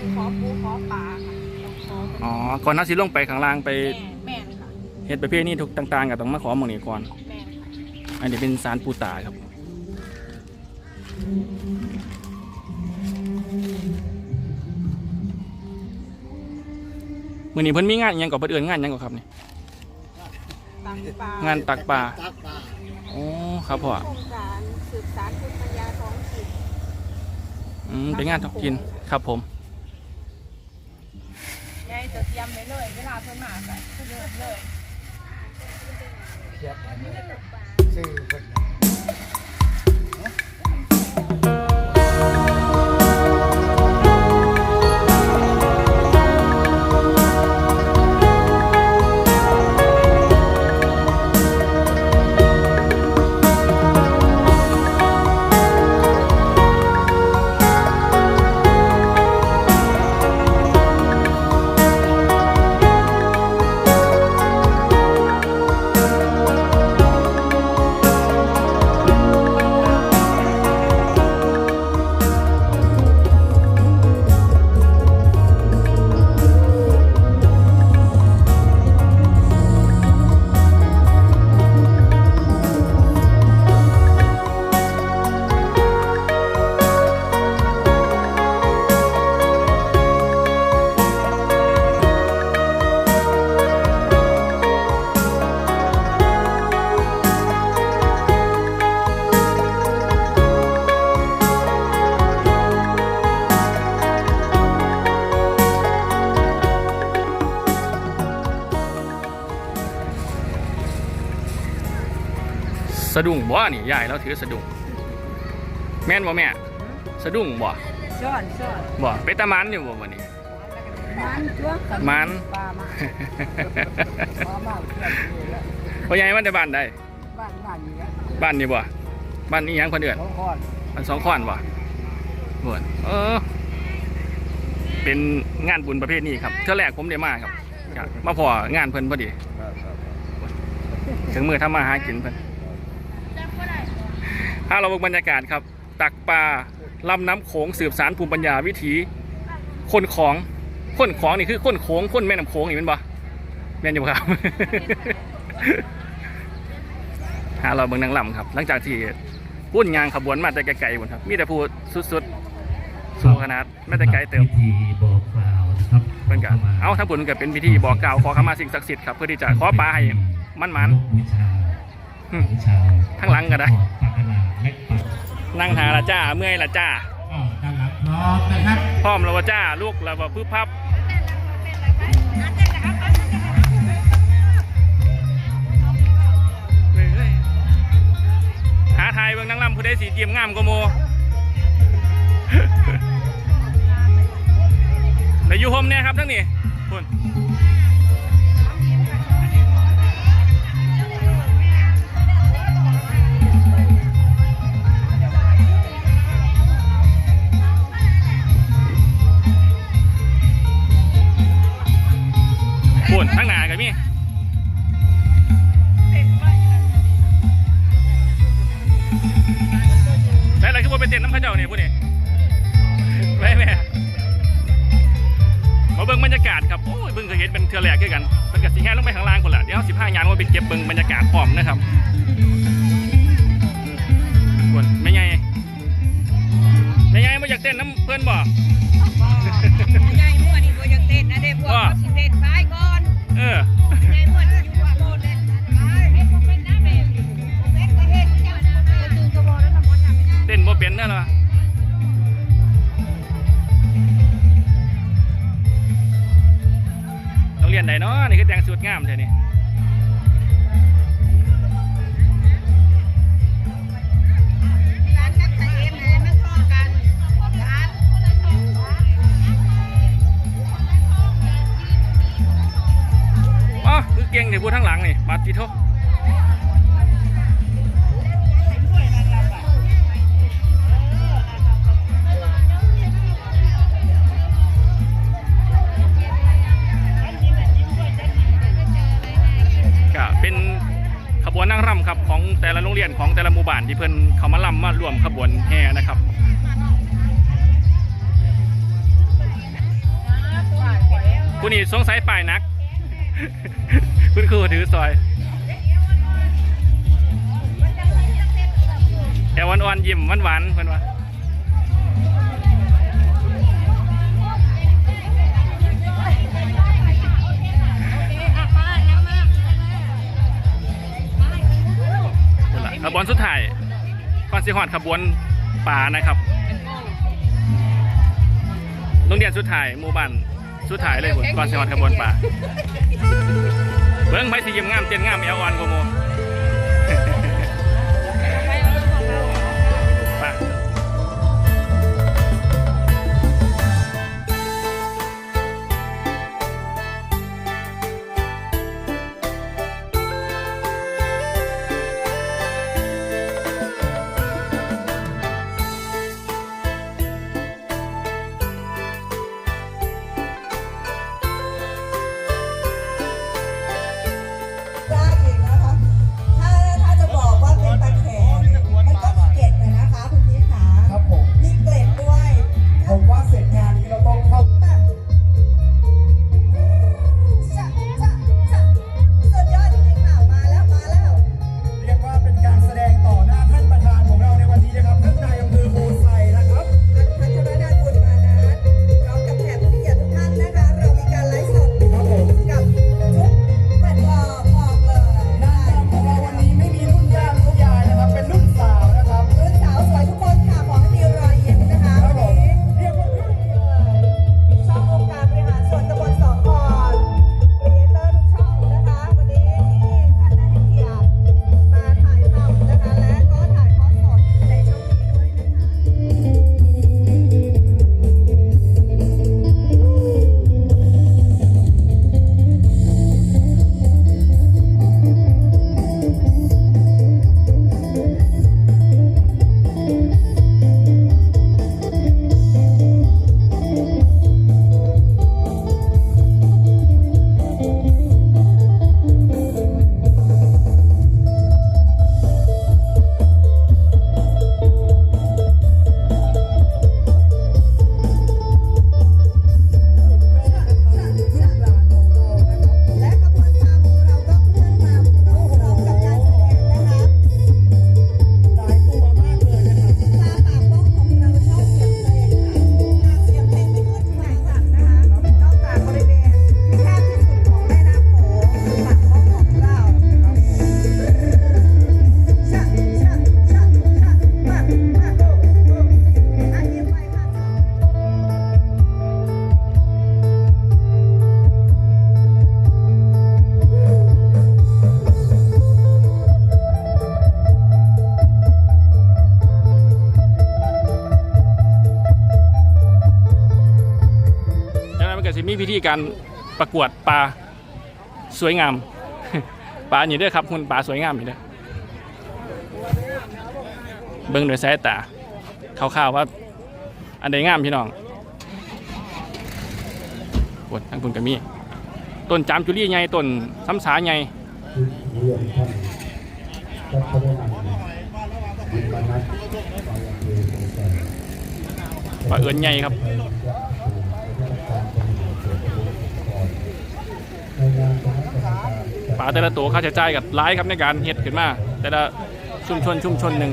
ต้องขอปูขอปลาค่ะต้องขอเป็นอ๋อก่อนหน้าสิลงไปข้างล่างไปแม่แม่นค่ะเฮ็ดประเภทนี้ทุกต่างๆก็ต้องมาขอหมองนี้ก่อน แม่นค่ะอันนี้เป็นสารปูตาครับ มื้อนี้เพิ่นมีงานอิหยังกับเพิ่นเอิ้นงานอิหยังก่อครับนี่ตักปลางานตักปลาตักปลาอ๋อครับพ่อโครงการสืบสารภูมิปัญญาท้องถิ่นอืมเป็นงานท้องถิ่นครับผมยาย จะเตรียมไว้เลย เวลาเพิ่นมาใส่คือเดินเลย เทียบกันเลยซื้อเพิ่นะดุ้งบ่นี่ยายเราถือสะดุ้งแม่นบ่แม่สะดุ้งบ่ช้อนช้อนบ่เป็นตามันอยู่บ่วันนี้มันจ้วงกับมันปลามาปลามาเพื่อนอยู่แล้วพ่อใหญ่มันได้บ้านใดบ้านบ้านอยู่แล้วบ้านนี่บ่บ้านนี้ยังเพิ่นเอิ้นเขาคอนบ้านสองข้อนบ่บ่นเออเป็นงานบุญประเภทนี้ครับเท่าแรกผมได้มาครับครับมาพองานเพิ่นพอดีถึงมือทำมาหากินเพิ่น ถ้าเราเบิ่งบรรยากาศครับ ตักปลาลำน้ำโขงสืบสารภูมิปัญญาวิถีคนของคนของนี่คือคนโขงคนแม่น้ำโขงนี่เป็นบ่แม่นอยู่บ่ครับหาเราเบิ่งนางลำครับ หลังจากที่พุ่นยางขบวนมาแต่ไกลๆหมดครับ มีแต่พูดสุดๆสูงขนาดมาแต่ไกลเติมพิธีบอกกล่าวนะครับเพิ่นก็เอาทั้งผลก็เป็นพิธีบอกกล่าวขอขมาสิ่งศักดิ์สิทธิ์ครับเพื่อที่จะขอปลาให้มันมันบูชาอืขมองชาวข้างหลังก็ได้ปากก นาและปักนั่งหาละจ้าเมื่อยละจ้าอ้าวด้านหลังพร้อมนะครับพร้อมแล้วว่าจ้าลูกแล้วว่าพึบพับเฮ้ยหาทายเบิ่งนางลำผู้ใดสีเจียมงามกว่าโมแล้วอยู่โฮมเนี่ยครับทั้งนี้คุณคุณางคนละเดี๋ยวสิบห้ายานว่าเป็นเก็บเบิ่งบรรยากาศพร้อมนะครับคุณไม่ไงไม่ไงมาอยากเต้นน้ำเพื่อนบ่ยายมั่วนี่บ่อยากเต้นนะเด้พวกว่าเขาสิเต้นซ้ายก่อนเออยายมั่วนี่อยู่ว่าโลดเล่นไปให้พวกเป็นน้าแบบพวกเล็กก็เฮ็ดเจ้านะไปตื่นกระบอกแล้วน้ำมันน่ะเต้นบ่เป็นเด้อล่ะโรงเรียนไหนเนาะนี่คือแต่งสุดงามแท้นี่ พี่ทก็เป็นขบวนนั่งรำครับของแต่ละโรงเรียนของแต่ละหมู่บ้านที่เพิ่นเขามาร่ำมารวมขบวนแห่นะครับผู้นี้สงสัยป้ายนัก คุณครูถือซอย แอวอ่อนๆยิ้มหวานๆเพิ่นว่าขบวนสุดท้ายก่อนสิฮอดขบวนป่านะครับโรงเรียนสุดท้ายหมู่บ้านสุดท้ายเลยพุ่นก่อนสิฮอดขบวนป่าเบิ้งไปสิยิ้มงามเต้นงามเอวอ่อนกว่าหมู่ พิธีการประกวดปลาสวยงาม ปลาอย่างเด้อครับคุณปลาสวยงามอยู่เด้อเบิ่งโดยสายตาคร่าวๆว่า อันใดงามพี่น้องปวดทั้งคุณก็มีต้นจามจุลีใหญ่ต้นซ้ำสาใหญ่เรียนท่านรัชดาบุญมานัทบางเรื่องของแต่ปลาเอิญใหญ่ครับ ป่าแต่ละตัวค่าใช้จ่ายกับร้ายครับในการเฮ็ดขึ้นมา แต่ละชุมชนชุมชนหนึ่ง